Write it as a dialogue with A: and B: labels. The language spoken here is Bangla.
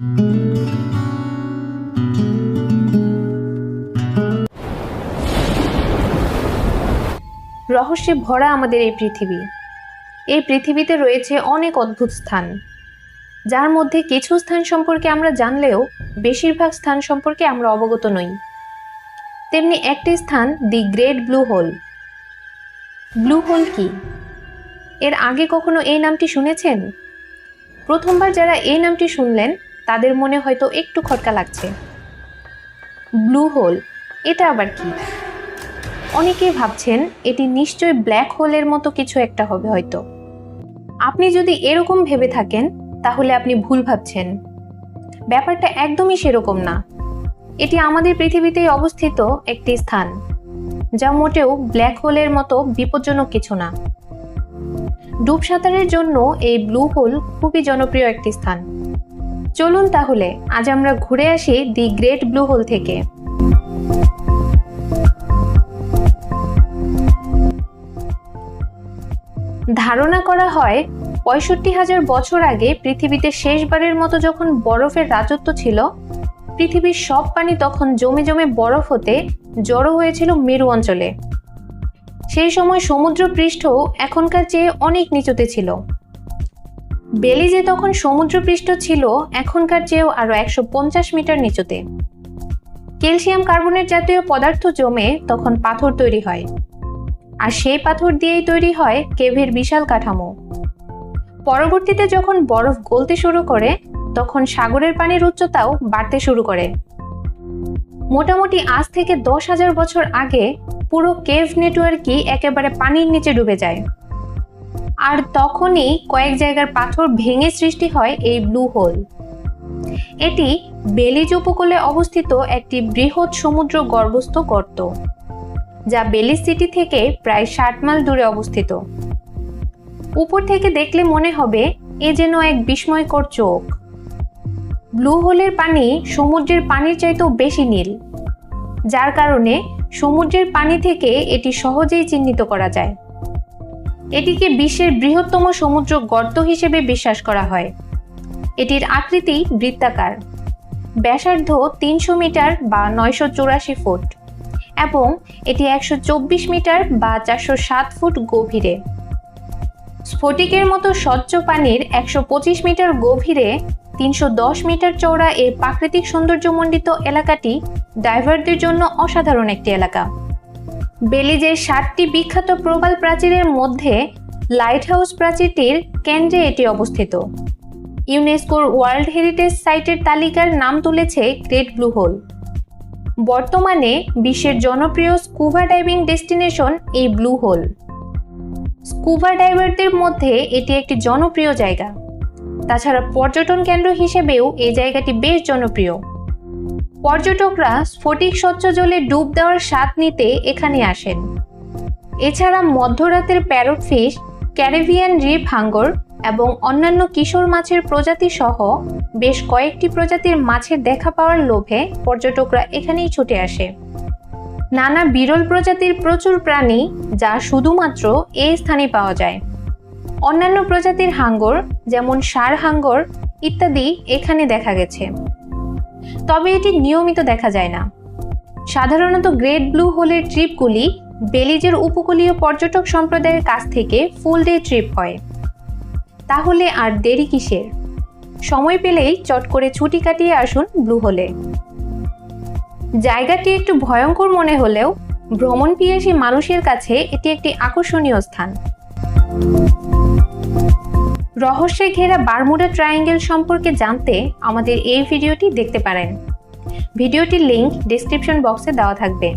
A: রহস্যে ভরা আমাদের এই পৃথিবী। এই পৃথিবীতে রয়েছে অনেক অদ্ভুত স্থান। যার মধ্যে কিছু স্থান সম্পর্কে আমরা জানলেও বেশিরভাগ স্থান সম্পর্কে আমরা অবগত নই। তেমনি একটি স্থান, the great blue hole. Blue hole কি? এর আগে কখনো এই নামটি শুনেছেন? প্রথমবার যারা এই নামটি শুনলেন তাদের মনে হয়তো একটু খটকা লাগছে। ব্লু হোল, এটা আবার কি? অনেকেই ভাবছেন এটি নিশ্চয়ই ব্ল্যাক হোলের মতো কিছু একটা হবে হয়তো। আপনি যদি এরকম ভেবে থাকেন, তাহলে আপনি ভুল ভাবছেন। ব্যাপারটা একদমই সেরকম না। এটি আমাদের পৃথিবীতেই অবস্থিত একটি স্থান, যা মোটেও ব্ল্যাক হোলের মতো বিপজ্জনক কিছু না। ডুব সাঁতারের জন্য এই ব্লু হোল খুবই জনপ্রিয় একটি স্থান। চলুন তাহলে, আজ আমরা ঘুরে আসি দি গ্রেট ব্লু হোল থেকে। ধারণা করা হয়, পঁয়ষট্টি হাজার বছর আগে পৃথিবীতে শেষবারের মতো যখন বরফের রাজত্ব ছিল, পৃথিবীর সব পানি তখন জমে জমে বরফ হতে জড়ো হয়েছিল মেরু অঞ্চলে। সেই সময় সমুদ্র পৃষ্ঠ এখনকার চেয়ে অনেক নিচুতে ছিল। বেলিজে তখন সমুদ্র পৃষ্ঠ ছিল, এখনকার চেয়েও আরও একশো পঞ্চাশ মিটার নিচুতে। ক্যালসিয়াম কার্বনেট জাতীয় পদার্থ জমে তখন পাথর তৈরি হয়। আর সেই পাথর দিয়েই তৈরি হয় কেভের বিশাল কাঠামো। পরবর্তীতে যখন বরফ গলতে শুরু করে, তখন সাগরের পানির উচ্চতাও বাড়তে শুরু করে। মোটামুটি আজ থেকে দশ হাজার বছর আগে পুরো কেভ নেটওয়ার্কই একেবারে পানির নিচে ডুবে যায়। আর তখনই কয়েক জায়গার পাথর ভেঙে সৃষ্টি হয় এই ব্লু হোল। এটি বেলিজ উপকূলে অবস্থিত একটি বৃহৎ সমুদ্র গর্ভস্থ গর্ত, যা বেলিজ সিটি থেকে প্রায় ষাট মাইল দূরে অবস্থিত। উপর থেকে দেখলে মনে হবে এ যেন এক বিস্ময়কর চোখ। ব্লু হোলের পানি সমুদ্রের পানির চাইতেও বেশি নীল, যার কারণে সমুদ্রের পানি থেকে এটি সহজেই চিহ্নিত করা যায়। এটিকে বিশ্বের বৃহত্তম সমুদ্র গর্ত হিসেবে বিশ্বাস করা হয়। এটির আকৃতি বৃত্তাকার। ব্যাসার্ধ তিনশো মিটার বা নয়শো চুরাশি ফুট এবং এটি একশো চব্বিশ মিটার বা চারশো সাত ফুট গভীরে। স্ফটিকের মতো স্বচ্ছ পানির একশো পঁচিশ মিটার গভীরে তিনশো দশ মিটার চওড়া এই প্রাকৃতিক সৌন্দর্যমণ্ডিত এলাকাটি ডাইভারদের জন্য অসাধারণ একটি এলাকা। বেলিজের সাতটি বিখ্যাত প্রবাল প্রাচীরের মধ্যে লাইট হাউস প্রাচীরটির কেন্দ্রে এটি অবস্থিত। ইউনেস্কোর ওয়ার্ল্ড হেরিটেজ সাইটের তালিকার নাম তুলেছে গ্রেট ব্লু হোল বর্তমানে বিশ্বের জনপ্রিয় স্কুবা ডাইভিং ডেস্টিনেশন এই ব্লু হোল স্কুবা ডাইভারদের মধ্যে এটি একটি জনপ্রিয় জায়গা। তাছাড়া পর্যটন কেন্দ্র হিসেবেও এই জায়গাটি বেশ জনপ্রিয়। পর্যটকরা স্ফটিক স্বচ্ছ জলে ডুব দেওয়ার স্বাদ নিতে এখানে আসেন। এছাড়া মধ্যরাতের প্যারট ফিশ, ক্যারিবিয়ান রিপ হাঙ্গর এবং অন্যান্য কিশোর মাছের প্রজাতি সহ বেশ কয়েকটি প্রজাতির মাছের দেখা পাওয়ার লোভে পর্যটকরা এখানেই ছুটে আসে। নানা বিরল প্রজাতির প্রচুর প্রাণী যা শুধুমাত্র এই স্থানে পাওয়া যায়। অন্যান্য প্রজাতির হাঙ্গর যেমন সার হাঙ্গর ইত্যাদি এখানে দেখা গেছে। তবে এটি নিয়মিত দেখা যায় না। সাধারণত গ্রেট ব্লু হোলের ট্রিপগুলি বেলিজের উপকূলীয় পর্যটক সম্প্রদায়ের কাছ থেকে ফুল ডে ট্রিপ হয়। তাহলে আর দেরি কিসের? সময় পেলেই চট করে ছুটি কাটিয়ে আসুন ব্লু হোলে। জায়গাটি একটু ভয়ঙ্কর মনে হলেও ভ্রমণ পিয়াসী মানুষের কাছে এটি একটি আকর্ষণীয় স্থান। রহস্যে ঘেরা বারমুডা ট্রায়াঙ্গেল সম্পর্কে জানতে আমাদের এই ভিডিওটি দেখতে পারেন। ভিডিওটির লিঙ্ক ডিসক্রিপশন বক্সে দেওয়া থাকবে।